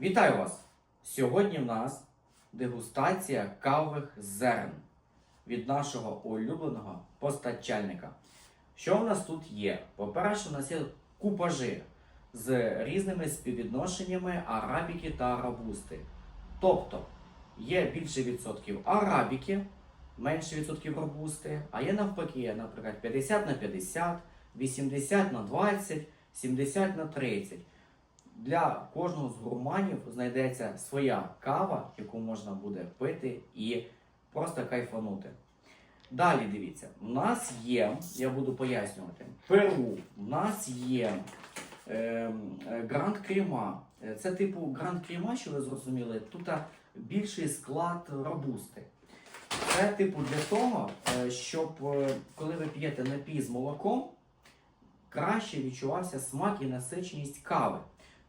Вітаю вас! Сьогодні в нас дегустація кавових зерен від нашого улюбленого постачальника. Що в нас тут є? По-перше, у нас є купажі з різними співвідношеннями арабіки та робусти. Тобто є більше відсотків арабіки, менше відсотків робусти, а є навпаки, наприклад, 50 на 50, 80 на 20, 70 на 30. Для кожного з гурманів знайдеться своя кава, яку можна буде пити і просто кайфанути. Далі дивіться, у нас є, я буду пояснювати, Перу, у нас є е, Гранд Кріма. Е, Це типу Гранд Кріма, що ви зрозуміли, тут більший склад робусти. Це типу для того, е, щоб е, коли ви п'єте напій з молоком, краще відчувався смак і насиченість кави.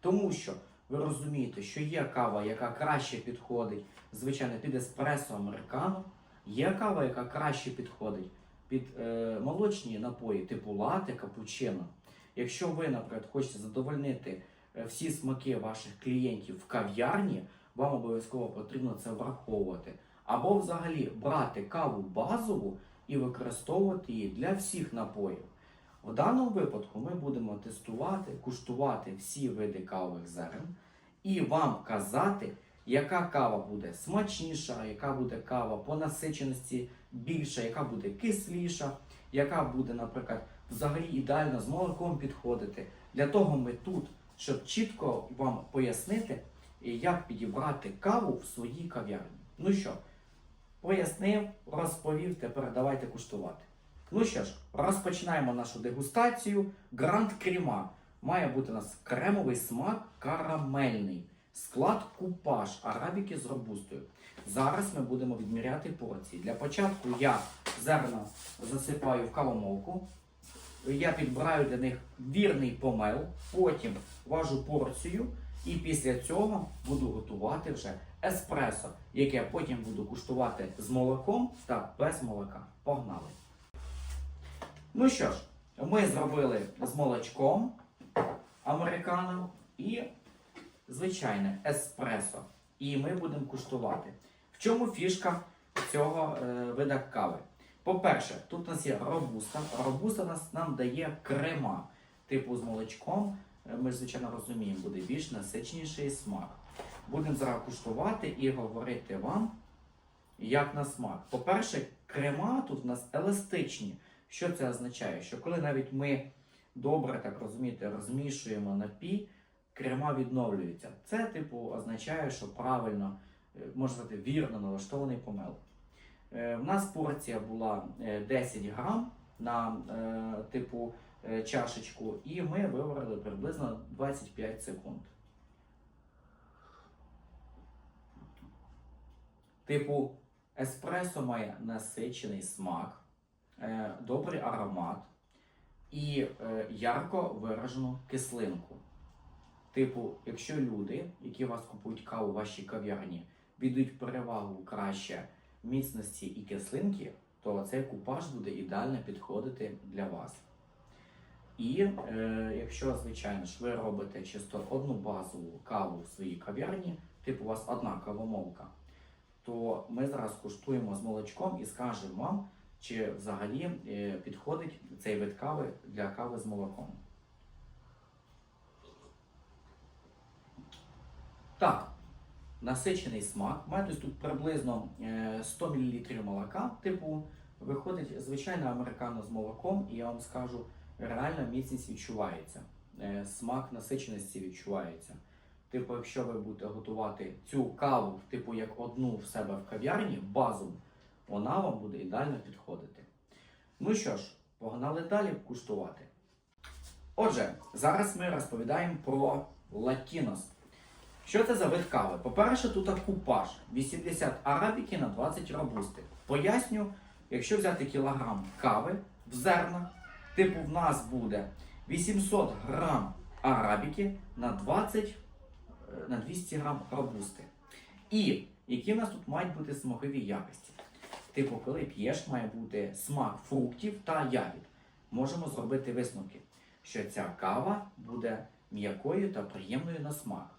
Тому що ви розумієте, що є кава, яка краще підходить, звичайно, під еспресо американо, є кава, яка краще підходить під е, молочні напої, типу лате, капучино. Якщо ви, наприклад, хочете задовольнити е, всі смаки ваших клієнтів в кав'ярні, вам обов'язково потрібно це враховувати. Або взагалі брати каву базову і використовувати її для всіх напоїв. В даному випадку ми будемо тестувати, куштувати всі види кавових зерен і вам казати, яка кава буде смачніша, яка буде кава по насиченості більша, яка буде кисліша, яка буде, наприклад, взагалі ідеально з молоком підходити. Для того ми тут, щоб чітко вам пояснити, як підібрати каву в своїй кав'ярні. Ну що, пояснив, розповів, тепер давайте куштувати. Ну що ж, розпочинаємо нашу дегустацію. Гранд Кріма. Має бути у нас кремовий смак карамельний. Склад купаж арабіки з робустою. Зараз ми будемо відміряти порції. Для початку я зерна засипаю в кавомолку. Я підбираю для них вірний помел, потім важу порцію і після цього буду готувати вже еспресо, яке я потім буду куштувати з молоком та без молока. Погнали! Ну що ж, ми зробили з молочком американо і звичайне еспресо. І ми будемо куштувати. В чому фішка цього е, вида кави? По-перше, тут у нас є робуста. Робуста нас, нам дає крема. Типу з молочком, е, ми звичайно розуміємо, буде більш насичніший смак. Будемо зараз куштувати і говорити вам, як на смак. По-перше, крема тут у нас еластичні. Що це означає? Що коли навіть ми добре, так розумієте, розмішуємо напій, крема відновлюються. Це, типу, означає, що правильно, е, можна сказати, вірно налаштований помел. Е, У нас порція була е, 10 грам на е, типу е, чашечку, і ми виварили приблизно 25 секунд. Типу, еспресо має насичений смак е, добрий аромат і е, ярко виражену кислинку. Типу, якщо люди, які вас купують каву в вашій кав'ярні, віддають перевагу краще міцності і кислинки, то цей купаж буде ідеально підходити для вас. І е, якщо, звичайно ж, ви робите чисто одну базову каву в своїй кав'ярні, типу у вас одна кавомолка, то ми зараз куштуємо з молочком і скажемо вам, чи взагалі е, підходить цей вид кави для кави з молоком. Так, насичений смак. Має тут приблизно е, 100 мл молока, типу, виходить звичайно американо з молоком, і я вам скажу, реальна міцність відчувається. Е, Смак насиченості відчувається. Типу, якщо ви будете готувати цю каву, типу як одну в себе в кав'ярні, базову, вона вам буде ідеально підходити. Ну що ж, погнали далі куштувати. Отже, зараз ми розповідаємо про латінос. Що це за вид кави? По-перше, тут купаж 80 арабіки на 20 робусти. Поясню, якщо взяти кілограм кави в зернах, типу в нас буде 800 грам арабіки на 20 е, на 200 грам робусти. І які в нас тут мають бути смакові якості? Типу, коли п'єш, має бути смак фруктів та ягід. Можемо зробити висновки, що ця кава буде м'якою та приємною на смак.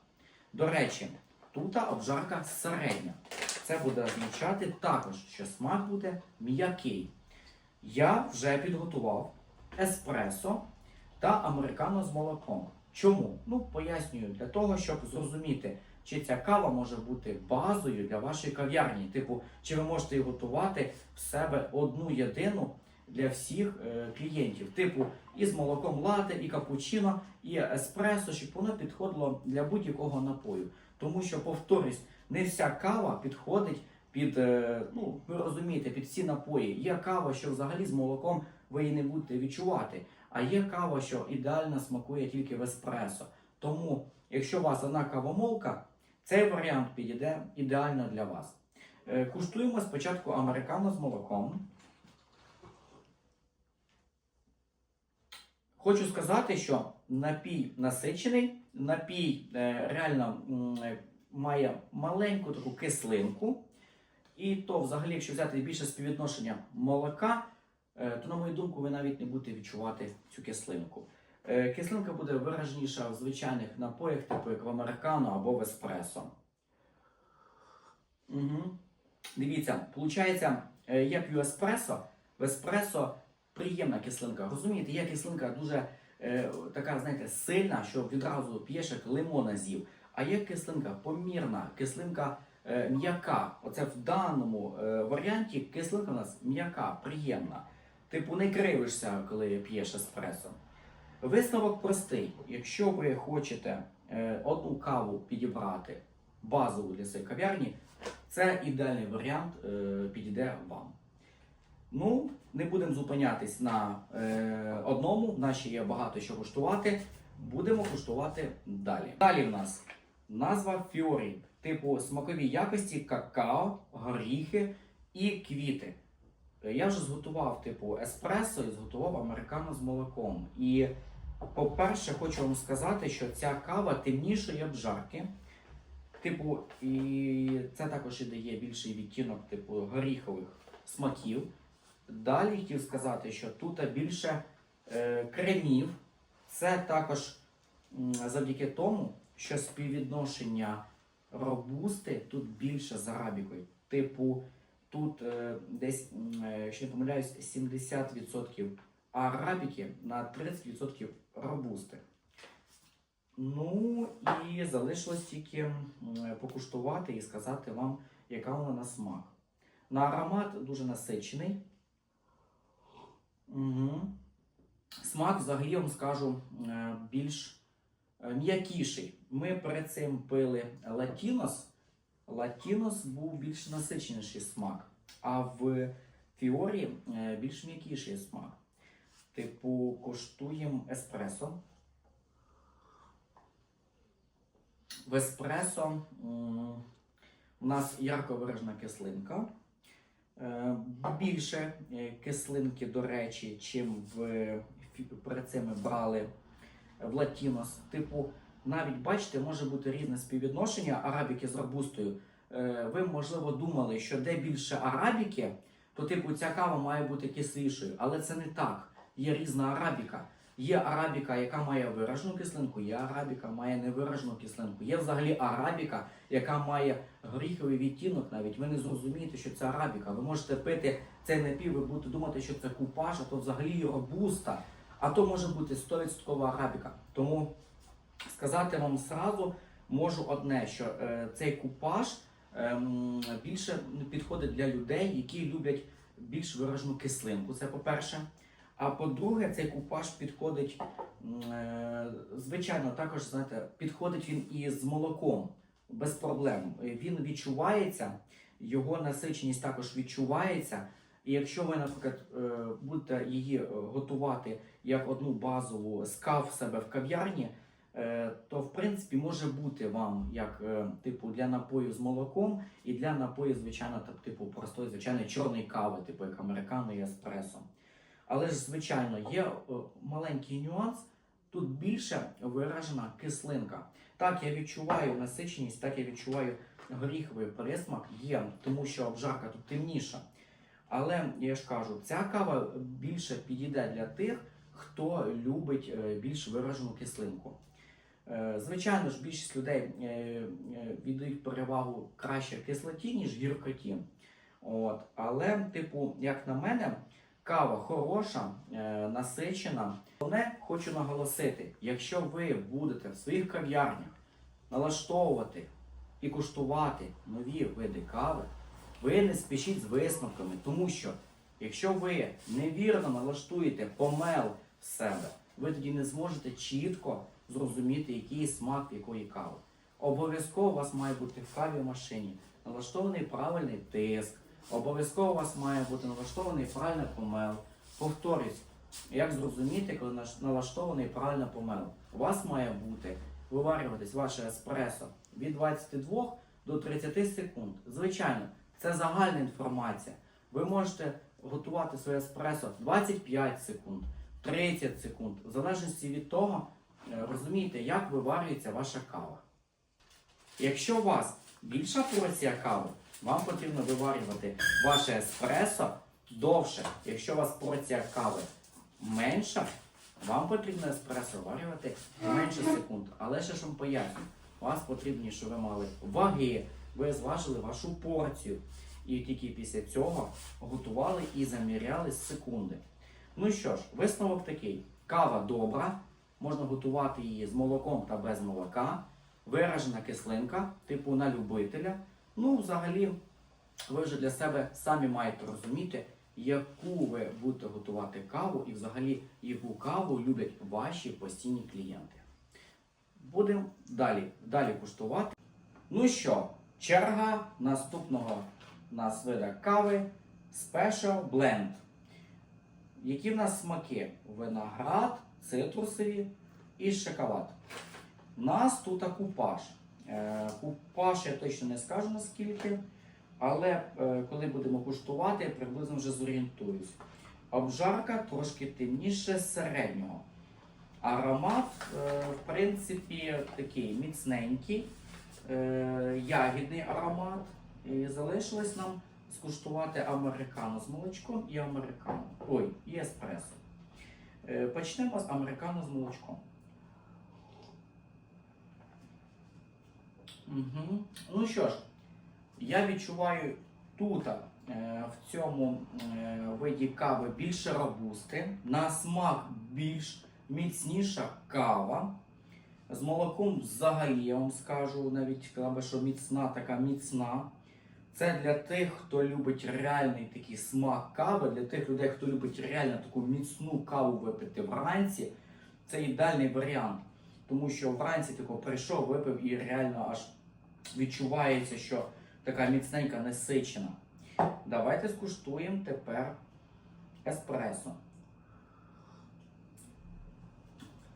До речі, тут обжарка середня. Це буде означати також, що смак буде м'який. Я вже підготував еспресо та американо з молоком. Чому? Ну, пояснюю, для того, щоб зрозуміти, чи ця кава може бути базою для вашої кав'ярні. Типу, чи ви можете готувати в себе одну єдину для всіх е, клієнтів. Типу, і з молоком лате, і капучино, і еспресо, щоб воно підходило для будь-якого напою. Тому що, повторюсь, не вся кава підходить під, е, ну, ви розумієте, під всі напої. Є кава, що взагалі з молоком ви її не будете відчувати. А є кава, що ідеально смакує тільки в еспресо. Тому, якщо у вас одна кавомолка, цей варіант підійде ідеально для вас. Е, Куштуємо спочатку американо з молоком. Хочу сказати, що напій насичений, напій е, реально е, має маленьку таку кислинку. І то, взагалі, якщо взяти більше співвідношення молока, то, на мою думку, ви навіть не будете відчувати цю кислинку. Е, Кислинка буде вираженіша в звичайних напоях, типу як в американо або в еспресо. Угу. Дивіться, виходить, я п'ю еспресо, в еспресо приємна кислинка. Розумієте, є кислинка дуже е, така, знаєте, сильна, що відразу п'єш як лимона з'їв. А є кислинка помірна, кислинка е, м'яка. Оце в даному е, варіанті кислинка у нас м'яка, приємна. Типу не кривишся, коли п'єш еспресо. Висновок простий. Якщо ви хочете е, одну каву підібрати базову для своєї кав'ярні, це ідеальний варіант е, підійде вам. Ну, не будемо зупинятись на е, одному, нас є багато що куштувати. Будемо куштувати далі. Далі в нас назва Фіорі, типу смакові якості, какао, горіхи і квіти. Е, Я вже зготував типу еспресо і зготував американо з молоком. І, по-перше, хочу вам сказати, що ця кава темнішої обжарки. Типу, і це також і дає більший відтінок, типу, горіхових смаків. Далі хотів сказати, що тут більше е, кремів. Це також завдяки тому, що співвідношення робусти тут більше з арабікою. Типу, тут е, десь, е, якщо не помиляюсь, 70% арабіки на 30% робусти. Ну і залишилось тільки покуштувати і сказати вам, яка вона на смак. На аромат дуже насичений. Угу. Смак, взагалі, вам скажу, е, більш е, м'якіший. Ми перед цим пили латінос. Латінос був більш насиченіший смак, а в фіорі е, більш м'якіший смак. Типу, коштуємо еспресо. В еспресо у нас ярко виражена кислинка. Е, Більше е, кислинки, до речі, чим в перед цим ми брали в латінос. Типу, навіть бачите, може бути різне співвідношення арабіки з робустою. Е, Ви, можливо, думали, що де більше арабіки, то типу ця кава має бути кислішою, але це не так. Є різна арабіка. Є арабіка, яка має виражену кислинку, є арабіка, має невиражену кислинку. Є взагалі арабіка, яка має горіховий відтінок навіть. Ви не зрозумієте, що це арабіка. Ви можете пити цей напій, ви будете думати, що це купаж, а то взагалі робуста, а то може бути 100% арабіка. Тому сказати вам зразу можу одне, що е, цей купаж ем, більше підходить для людей, які люблять більш виражену кислинку. Це по-перше. А по-друге, цей купаж підходить, е, звичайно, також знаєте, підходить він і з молоком без проблем. Е, Він відчувається, його насиченість також відчувається. І якщо ви, наприклад, е, будете її е, готувати як одну базову скав в себе в кав'ярні, е, то в принципі може бути вам як е, типу для напою з молоком і для напою, звичайно, типу простої звичайної чорної кави, типу як американо і еспресо. Але ж, звичайно, є е, маленький нюанс. Тут більше виражена кислинка. Так, я відчуваю насиченість, так я відчуваю горіховий присмак є, тому що обжарка тут темніша. Але я ж кажу, ця кава більше підійде для тих, хто любить е, більш виражену кислинку. Е, Звичайно ж, більшість людей е, е, віддають перевагу краще кислоті, ніж гіркоті. От. Але, типу, як на мене, кава хороша, насичена. Головне, хочу наголосити, якщо ви будете в своїх кав'ярнях налаштовувати і куштувати нові види кави, ви не спішіть з висновками, тому що якщо ви невірно налаштуєте помел в себе, ви тоді не зможете чітко зрозуміти, який смак якої кави. Обов'язково у вас має бути в каві машині налаштований правильний тиск, обов'язково у вас має бути налаштований правильний помел. Повторюсь, як зрозуміти, коли налаштований правильно помел? У вас має бути виварюватись ваше еспресо від 22 до 30 секунд. Звичайно, це загальна інформація. Ви можете готувати своє еспресо 25 секунд, 30 секунд, в залежності від того, розумієте, як виварюється ваша кава. Якщо у вас більша порція кави, вам потрібно виварювати ваше еспресо довше. Якщо у вас порція кави менша, вам потрібно еспресо варювати менше секунд. Але ще ж вам поясню, вас потрібно, щоб ви мали ваги, ви зважили вашу порцію. І тільки після цього готували і заміряли секунди. Ну що ж, висновок такий: кава добра, можна готувати її з молоком та без молока. Виражена кислинка, типу на любителя. Ну, взагалі, ви вже для себе самі маєте розуміти, яку ви будете готувати каву і взагалі яку каву люблять ваші постійні клієнти. Будемо далі, далі куштувати. Ну що, черга наступного нас вида кави Special Blend. Які в нас смаки? Виноград, цитрусові і шоколад. У нас тут купаж. Е, Купаж я точно не скажу наскільки, але е, коли будемо куштувати, я приблизно вже зорієнтуюсь. Обжарка трошки темніше середнього. Аромат, е, в принципі, такий міцненький, ягідний аромат. І залишилось нам скуштувати американо з молочком і американо. Ой, і еспресо. Е, Почнемо з американо з молочком. Угу. Ну що ж, я відчуваю тут е, в цьому е, виді кави більше робусти, на смак більш міцніша кава. З молоком взагалі я вам скажу, навіть що міцна така міцна. Це для тих, хто любить реальний такий смак кави, для тих людей, хто любить реально таку міцну каву випити вранці. Це ідеальний варіант. Тому що вранці тако прийшов, випив і реально аж відчувається, що така міцненька насичена. Давайте скуштуємо тепер еспресо.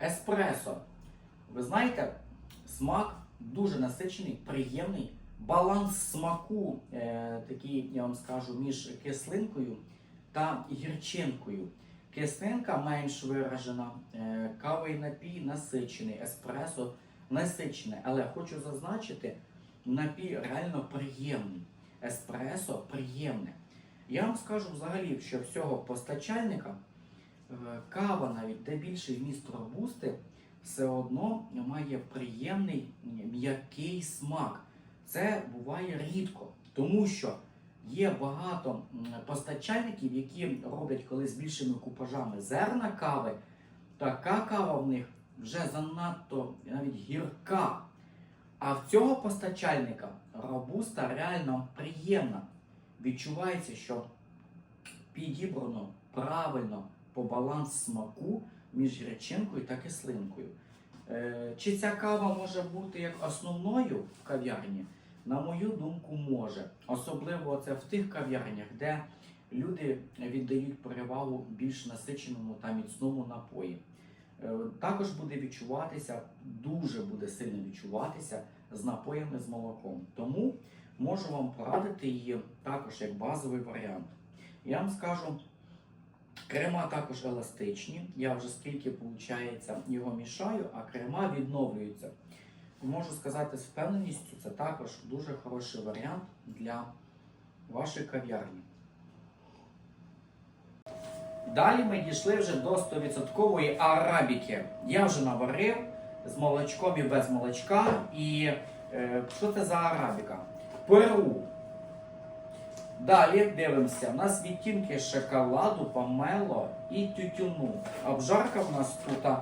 Еспресо. Ви знаєте, смак дуже насичений, приємний. Баланс смаку е, такий, я вам скажу, між кислинкою та гірчинкою. Кислинка менш виражена, е, кавий напій насичений, еспресо насичений. Але хочу зазначити, напій реально приємний. Еспресо приємне. Я вам скажу взагалі, що всього постачальника е, кава навіть де більший вміст робусти, все одно має приємний м'який смак. Це буває рідко, тому що є багато постачальників, які роблять коли з більшими купажами зерна кави. Така кава в них вже занадто навіть гірка. А в цього постачальника робуста реально приємна. Відчувається, що підібрано правильно по баланс смаку між гірчинкою та кислинкою. Е, Чи ця кава може бути як основною в кав'ярні? На мою думку, може. Особливо це в тих кав'ярнях, де люди віддають перевагу більш насиченому та міцному напої. Е, Також буде відчуватися, дуже буде сильно відчуватися з напоями з молоком. Тому можу вам порадити її також як базовий варіант. Я вам скажу, крема також еластичні. Я вже скільки виходить, його мішаю, а крема відновлюються. Можу сказати з впевненістю, це також дуже хороший варіант для вашої кав'ярні. Далі ми дійшли вже до 100% арабіки. Я вже наварив, з молочком і без молочка. І е, що це за арабіка? Перу. Далі дивимося. У нас відтінки шоколаду, помело і тютюну. Обжарка в нас тут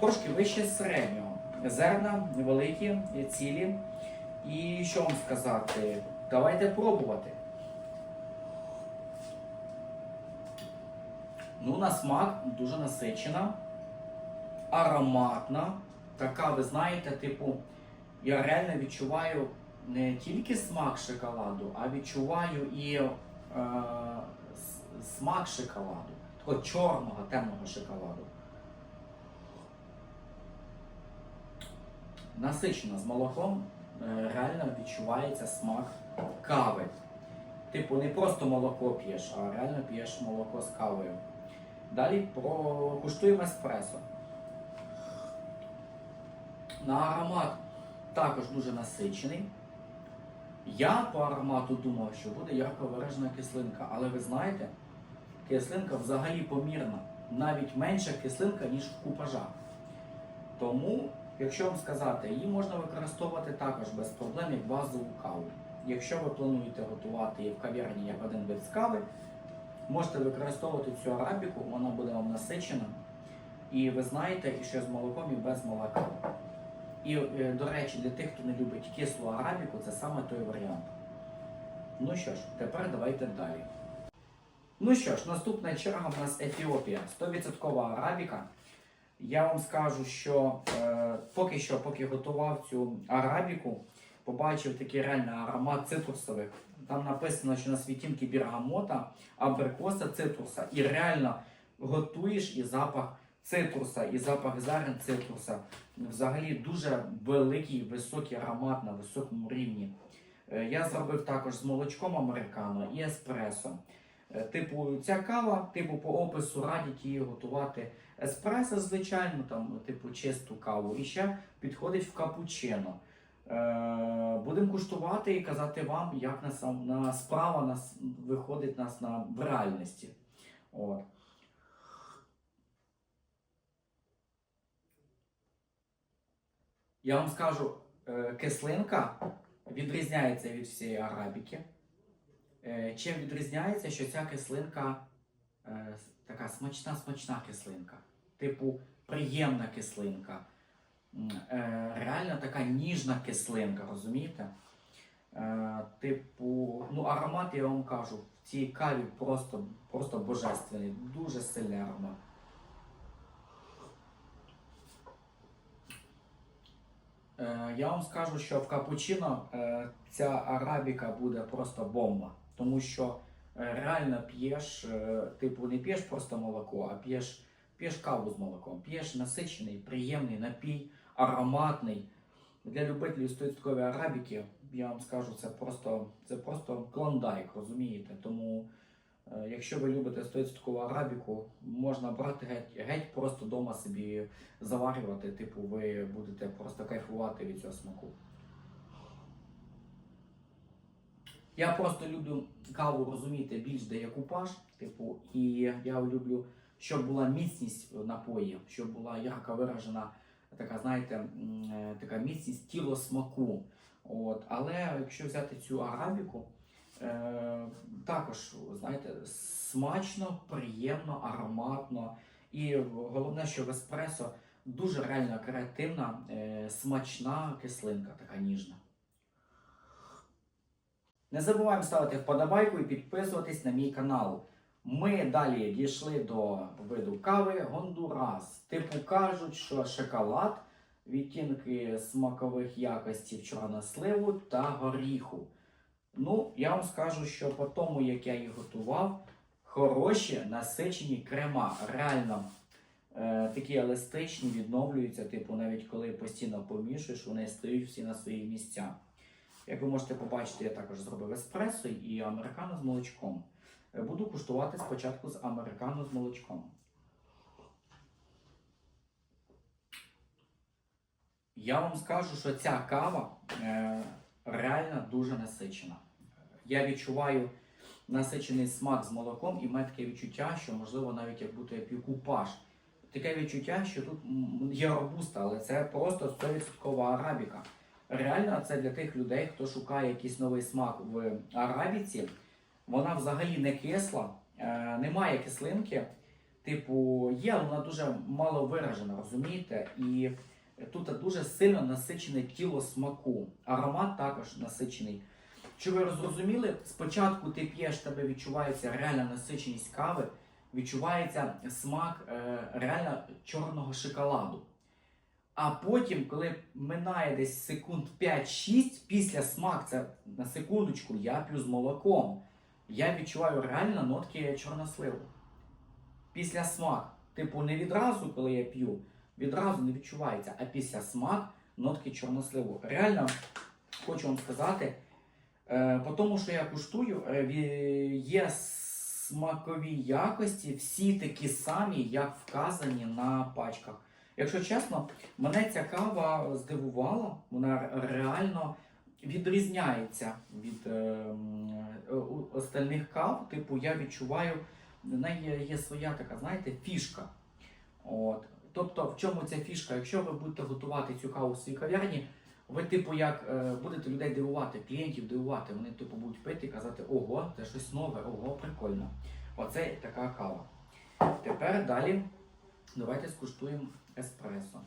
трошки вище середнього. Зерна невеликі, цілі. І що вам сказати? Давайте пробувати. Ну, на смак дуже насичена, ароматна. Така, ви знаєте, типу, я реально відчуваю не тільки смак шоколаду, а відчуваю і е, смак шоколаду. Такого чорного, темного шоколаду. Насичена з молоком, е, реально відчувається смак кави. Типу, не просто молоко п'єш, а реально п'єш молоко з кавою. Далі покуштуємо еспресо. На аромат також дуже насичений. Я по аромату думав, що буде ярко виражена кислинка, але ви знаєте, кислинка взагалі помірна. Навіть менша кислинка, ніж в купажах. Тому, якщо вам сказати, її можна використовувати також без проблем як базову каву. Якщо ви плануєте готувати її в кав'ярні як один вид з кави, можете використовувати цю арабіку, вона буде вам насичена. І ви знаєте, що з молоком, і без молока. І, е, до речі, для тих, хто не любить кислу арабіку, це саме той варіант. Ну що ж, тепер давайте далі. Ну що ж, наступна черга в нас Ефіопія. 100% арабіка. Я вам скажу, що е, поки що, поки готував цю арабіку, побачив такий реальний аромат цитрусових. Там написано, що на світінки бергамота, абрикоса, цитруса. І реально готуєш і запах цитруса, і запах зерен цитруса. Взагалі дуже великий, високий аромат на високому рівні. Е, Я зробив також з молочком американо і еспресо. Е, Типу, ця кава, типу, по опису радять її готувати еспресо, звичайно, там, типу, чисту каву. І ще підходить в капучино. Е, будемо куштувати і казати вам, як на, на справа нас виходить нас на в реальності. От. Я вам скажу, е, кислинка відрізняється від всієї арабіки. Е, Чим відрізняється, що ця кислинка е, така смачна, смачна кислинка. Типу, приємна кислинка. Е, Реально така ніжна кислинка, розумієте? Е, Типу, ну аромат, я вам кажу, в цій каві просто, просто божественний, дуже сильний аромат. Я вам скажу, що в капучино ця арабіка буде просто бомба. Тому що реально п'єш, е, типу, не п'єш просто молоко, а п'єш, п'єш каву з молоком. П'єш насичений, приємний напій, ароматний. Для любителів 100% арабіки, я вам скажу, це просто, це просто клондайк, розумієте? Тому, е, якщо ви любите 100% арабіку, можна брати геть, геть просто вдома собі заварювати, типу, ви будете просто кайфувати від цього смаку. Я просто люблю каву розумієте, більш де купаж, типу, і я люблю, щоб була міцність напоїв, щоб була ярко виражена така, знаєте, е, така міцність тіло смаку. От. Але якщо взяти цю арабіку, е, також, знаєте, смачно, приємно, ароматно. І головне, що в еспресо дуже реально креативна, е, смачна кислинка, така ніжна. Не забуваємо ставити вподобайку і підписуватись на мій канал. Ми далі дійшли до виду кави Гондурас. Типу кажуть, що шоколад, відтінки смакових якостей чорносливу та горіху. Ну, я вам скажу, що по тому, як я їх готував, хороші насичені крема. Реально е, такі еластичні, відновлюються, типу, навіть коли постійно помішуєш, вони стають всі на свої місця. Як ви можете побачити, я також зробив еспресо і американо з молочком. Е, Буду куштувати спочатку з американо з молочком. Я вам скажу, що ця кава е, реально дуже насичена. Я відчуваю насичений смак з молоком, і мене таке відчуття, що можливо навіть як будто я п'ю купаж таке відчуття, що тут є робуста, але це просто 100% арабіка. Реально, це для тих людей, хто шукає якийсь новий смак в арабіці. Вона взагалі не кисла, е, немає кислинки. Типу, є, але вона дуже мало виражена, розумієте? І тут дуже сильно насичене тіло смаку. Аромат також насичений. Чи ви зрозуміли, спочатку ти п'єш, тебе відчувається реальна насиченість кави, відчувається смак е, реально чорного шоколаду. А потім, коли минає десь секунд 5-6, після смак, це на секундочку, я п'ю з молоком. Я відчуваю реально нотки чорносливу. Після смак. Типу, не відразу, коли я п'ю, відразу не відчувається, а після смак нотки чорносливу. Реально хочу вам сказати, е, по тому, що я куштую, е, є смакові якості, всі такі самі, як вказані на пачках. Якщо чесно, мене ця кава здивувала, вона реально відрізняється від е, е, остальних кав. Типу, я відчуваю, в неї є своя така, знаєте, фішка. От. Тобто, в чому ця фішка? Якщо ви будете готувати цю каву в своїй кав'ярні, ви, типу, як е, будете людей дивувати, клієнтів дивувати, вони типу будуть пити і казати, ого, це щось нове, ого, прикольно. Оце така кава. Тепер далі давайте скуштуємо еспресо.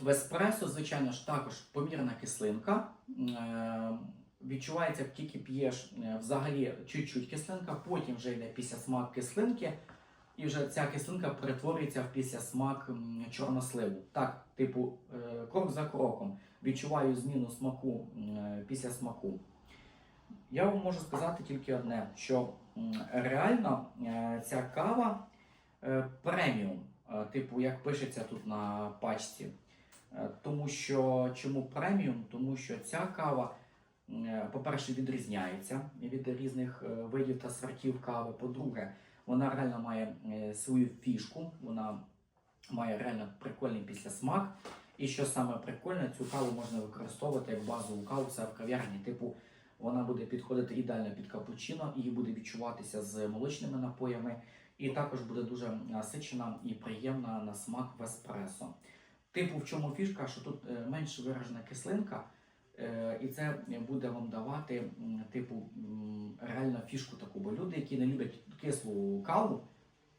В еспресо, звичайно ж, також помірна кислинка. Е, Відчувається, як тільки п'єш е, взагалі чуть-чуть кислинка, потім вже йде після смак кислинки, і вже ця кислинка перетворюється в після смак чорносливу. Так, типу, е, крок за кроком відчуваю зміну смаку після смаку. Я вам можу сказати тільки одне, що реально е, ця кава е, преміум, е, типу, як пишеться тут на пачці. Тому що чому преміум? Тому що ця кава, по-перше, відрізняється від різних видів та сортів кави. По-друге, вона реально має свою фішку, вона має реально прикольний післясмак. І що саме прикольне, цю каву можна використовувати як базову каву це в кав'ярні. Типу, вона буде підходити ідеально під капучино, і буде відчуватися з молочними напоями, і також буде дуже насичена і приємна на смак в еспресо. Типу, в чому фішка, що тут е, менш виражена кислинка, е, і це буде вам давати, типу, реально фішку таку. Бо люди, які не люблять кислу каву,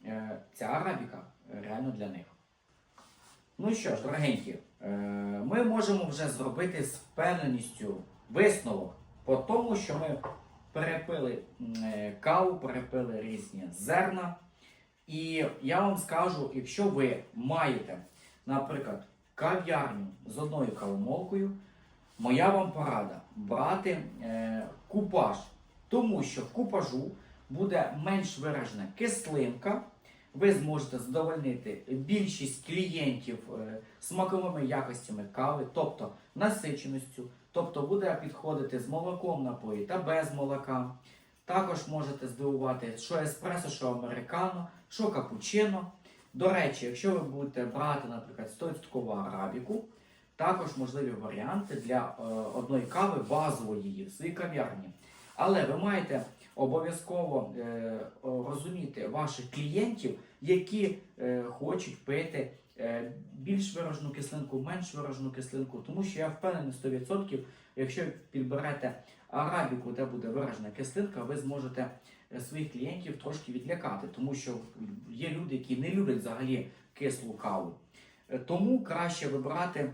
е, ця арабіка реально для них. Ну що ж, дорогенькі, ми можемо вже зробити з впевненістю висновок по тому, що ми перепили е, каву, перепили різні зерна. І я вам скажу, якщо ви маєте, наприклад, кав'ярню з одною кавомолкою, моя вам порада брати е, купаж, тому що в купажу буде менш виражена кислинка. Ви зможете задовольнити більшість клієнтів е, смаковими якостями кави, тобто насиченістю, тобто буде підходити з молоком напої та без молока. Також можете здивувати, що еспресо, що американо, що капучино. До речі, якщо ви будете брати, наприклад, 100% арабіку, також можливі варіанти для е, одної кави базової її в своїй кав'ярні. Але ви маєте обов'язково е, розуміти ваших клієнтів, які е, хочуть пити більш виражену кислинку, менш виражену кислинку, тому що я впевнений 100%, якщо підберете арабіку, де буде виражена кислинка, ви зможете е, своїх клієнтів трошки відлякати, тому що є люди, які не люблять взагалі кислу каву. Е, Тому краще вибирати,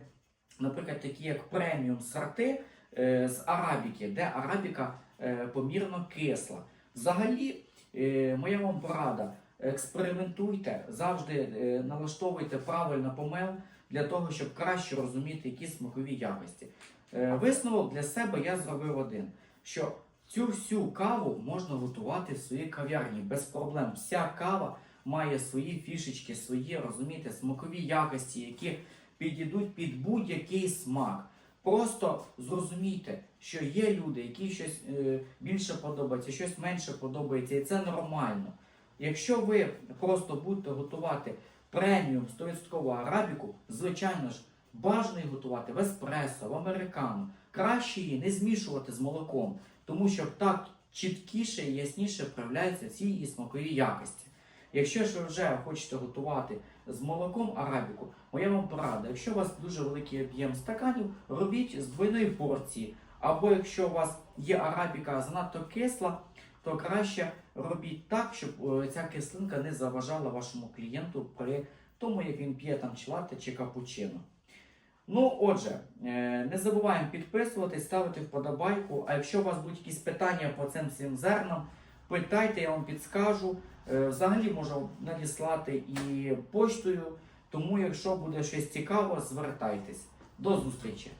наприклад, такі як преміум сорти е, з арабіки, де арабіка е, помірно кисла. Взагалі, е, моя вам порада. Експериментуйте, завжди е, налаштовуйте правильно помел для того, щоб краще розуміти якісь смакові якості. Е, Висновок для себе я зробив один: що цю всю каву можна готувати в своїй кав'ярні без проблем. Вся кава має свої фішечки, свої розумієте, смакові якості, які підійдуть під будь-який смак. Просто зрозумійте, що є люди, які щось е, більше подобається, щось менше подобається, і це нормально. Якщо ви просто будете готувати преміум 100% арабіку, звичайно ж, бажано її готувати в еспресо, в американо. Краще її не змішувати з молоком, тому що так чіткіше і ясніше проявляються ці і смакові якості. Якщо ж ви вже хочете готувати з молоком арабіку, моя вам порада, якщо у вас дуже великий об'єм стаканів, робіть з двойної порції. Або якщо у вас є арабіка занадто кисла, то краще робіть так, щоб е, ця кислинка не заважала вашому клієнту при тому, як він п'є там чи латте, чи капучино. Ну, отже, е, не забуваємо підписуватись, ставити вподобайку. А якщо у вас будуть якісь питання по цим всім зернам, питайте, я вам підскажу. Е, Взагалі можу надіслати і почтою. Тому, якщо буде щось цікаво, звертайтесь. До зустрічі!